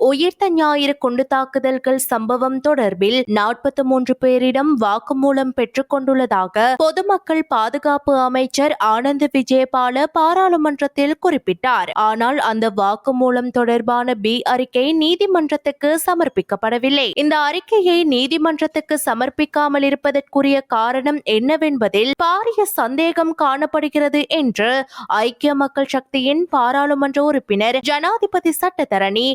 உயிர்த்த ஞாயிறு குண்டு தாக்குதல்கள் சம்பவம் தொடர்பில் நாற்பத்தி மூன்று பேரிடம் வாக்குமூலம் பெற்றுக் கொண்டுள்ளதாக பொதுமக்கள் பாதுகாப்பு அமைச்சர் ஆனந்த் விஜயபால பாராளுமன்றத்தில் குறிப்பிட்டார். ஆனால் அந்த வாக்குமூலம் தொடர்பான பி அறிக்கை நீதிமன்றத்துக்கு சமர்ப்பிக்கப்படவில்லை. இந்த அறிக்கையை நீதிமன்றத்துக்கு சமர்ப்பிக்காமல் இருப்பதற்குரிய காரணம் என்னவென்பதில் பாரிய சந்தேகம் காணப்படுகிறது என்று ஐக்கிய மக்கள் சக்தியின் பாராளுமன்ற உறுப்பினர் ஜனாதிபதி சட்டத்தரணி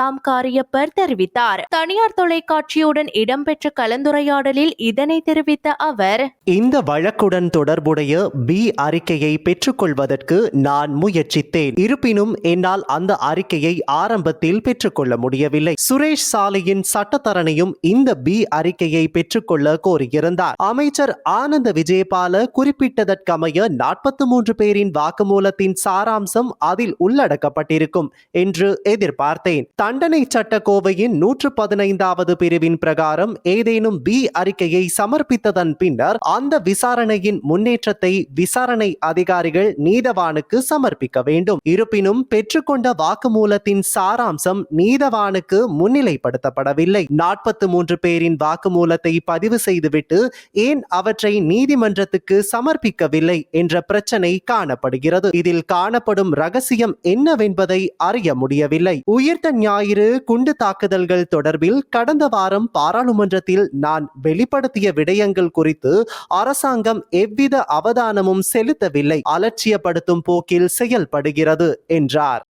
நிசாம் காரியப்பர் தெரிவித்தார். தனியார் தொலைக்காட்சியுடன் இடம்பெற்ற கலந்துரையாடலில் இதனை தெரிவித்த அவர் இந்த வழக்குடன் தொடர்புடைய பி அறிக்கையை பெற்றுக்கொள்வதற்கு நான் முயற்சித்தேன். இருப்பினும் என்னால் அந்த அறிக்கையை ஆரம்பத்தில் பெற்றுக்கொள்ள முடியவில்லை. சுரேஷ் சாலையின் சட்டத்தரணியும் இந்த பி அறிக்கையை பெற்றுக்கொள்ள கோரியிருந்தார். அமைச்சர் ஆனந்த விஜயபால குறிப்பிட்டதற்கமைய நாற்பத்தி மூன்று பேரின் வாக்குமூலத்தின் சாராம்சம் அதில் உள்ளடக்கப்பட்டிருக்கும் என்று எதிர்பார்த்தேன். தண்டனை சட்டக்கோவையின் நூற்று பதினைந்தாவது பிரிவின் பிரகாரம் ஏதேனும் பி அறிக்கையை சமர்ப்பித்ததன் பின்னர் அந்த விசாரணையின் முன்னேற்றத்தை விசாரணை அதிகாரிகள் நீதவானுக்கு சமர்ப்பிக்க வேண்டும். இருப்பினும் பெற்றுக்கொண்ட வாக்குமூலத்தின் சாராம்சம் நீதவானுக்கு முன்னிலைப்படுத்தப்படவில்லை. நாற்பத்தி மூன்று பேரின் வாக்குமூலத்தை பதிவு செய்துவிட்டு ஏன் அவற்றை நீதிமன்றத்துக்கு சமர்ப்பிக்கவில்லை என்ற பிரச்சனை காணப்படுகிறது. இதில் காணப்படும் ரகசியம் என்னவென்பதை அறிய முடியவில்லை. உயிர்த்த ஞாயிறு குண்டு தாக்குதல்கள் தொடர்பில் கடந்த வாரம் பாராளுமன்றத்தில் நான் வெளிப்படுத்திய விடயங்கள் குறித்து அரசாங்கம் எவ்வித அவதானமும் செலுத்தவில்லை. அலட்சியப்படுத்தும் போக்கில் செயல்படுகிறது என்றார்.